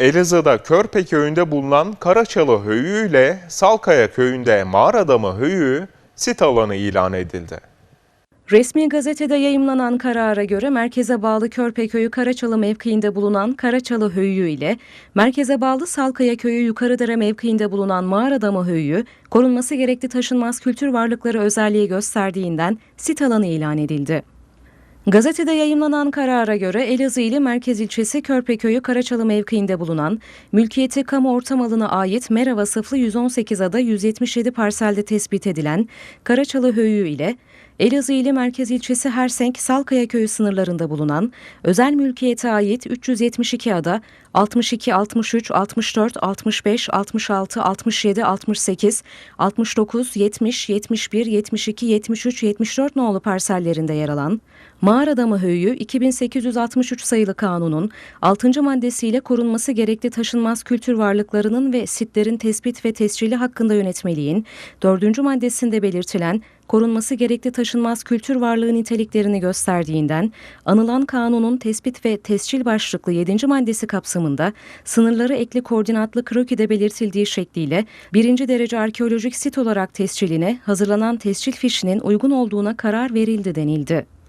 Elazığ'da Körpe köyünde bulunan Karaçalı Höyüğü ile Salkaya köyünde Mağar Adamı Höyüğü sit alanı ilan edildi. Resmi gazetede yayımlanan karara göre merkeze bağlı Körpeköy'ü Karaçalı mevkiinde bulunan Karaçalı Höyüğü ile merkeze bağlı Salkaya Köyü Yukarıdere mevkiinde bulunan Mağaradamı Höyüğü korunması gerekli taşınmaz kültür varlıkları özelliği gösterdiğinden sit alanı ilan edildi. Gazetede yayımlanan karara göre Elazığ ili merkez ilçesi Körpeköy'ü Karaçalı mevkiinde bulunan mülkiyeti kamu ortam alına ait Mera vasıflı 118 ada 177 parselde tespit edilen Karaçalı Höyüğü ile Elazığ ili merkez ilçesi Hersenk Salkaya Köyü sınırlarında bulunan özel mülkiyete ait 372 ada 62, 63, 64, 65, 66, 67, 68, 69, 70, 71, 72, 73, 74 nolu parsellerinde yer alan Mağar Adamı Höyüğü 2863 sayılı kanunun 6. maddesiyle korunması gerekli taşınmaz kültür varlıklarının ve sitlerin tespit ve tescili hakkında yönetmeliğin 4. maddesinde belirtilen korunması gerekli taşınmaz kültür varlığı niteliklerini gösterdiğinden anılan kanunun tespit ve tescil başlıklı 7. maddesi kapsamında sınırları ekli koordinatlı krokide belirtildiği şekliyle birinci derece arkeolojik sit olarak tesciline hazırlanan tescil fişinin uygun olduğuna karar verildi denildi.